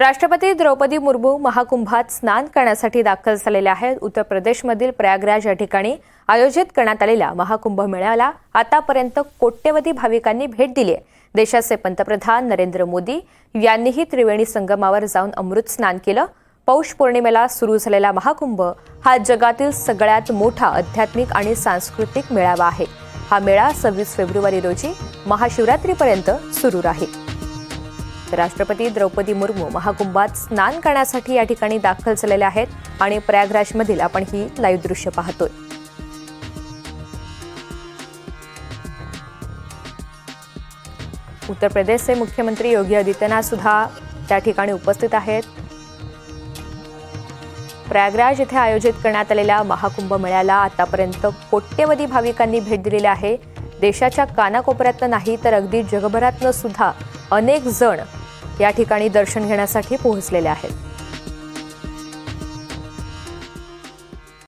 राष्ट्रपती द्रौपदी मुर्मू महाकुंभात स्नान करण्यासाठी दाखल झालेल्या आहेत. उत्तर प्रदेशमधील प्रयागराज या ठिकाणी आयोजित करण्यात आलेल्या महाकुंभ मेळ्याला आतापर्यंत कोट्यवधी भाविकांनी भेट दिली आहे. देशाचे पंतप्रधान नरेंद्र मोदी यांनीही त्रिवेणी संगमावर जाऊन अमृत स्नान केलं. पौष पौर्णिमेला सुरू झालेला महाकुंभ हा जगातील सगळ्यात मोठा आध्यात्मिक आणि सांस्कृतिक मेळावा आहे. हा मेळा सव्वीस फेब्रुवारी रोजी महाशिवरात्रीपर्यंत सुरू राहील. राष्ट्रपती द्रौपदी मुर्मू महाकुंभात स्नान करण्यासाठी या ठिकाणी दाखल झालेल्या आहेत आणि प्रयागराजमधील आपण ही लाईव्ह दृश्य पाहतोय. उत्तर प्रदेशचे मुख्यमंत्री योगी आदित्यनाथ सुद्धा त्या ठिकाणी उपस्थित आहेत. प्रयागराज येथे आयोजित करण्यात आलेल्या महाकुंभ मेळ्याला आतापर्यंत कोट्यवधी भाविकांनी भेट दिलेली आहे. देशाच्या कानाकोपऱ्यातनं नाही तर अगदी जगभरातनं सुद्धा अनेक जण या ठिकाणी दर्शन घेण्यासाठी पोहोचलेले आहेत.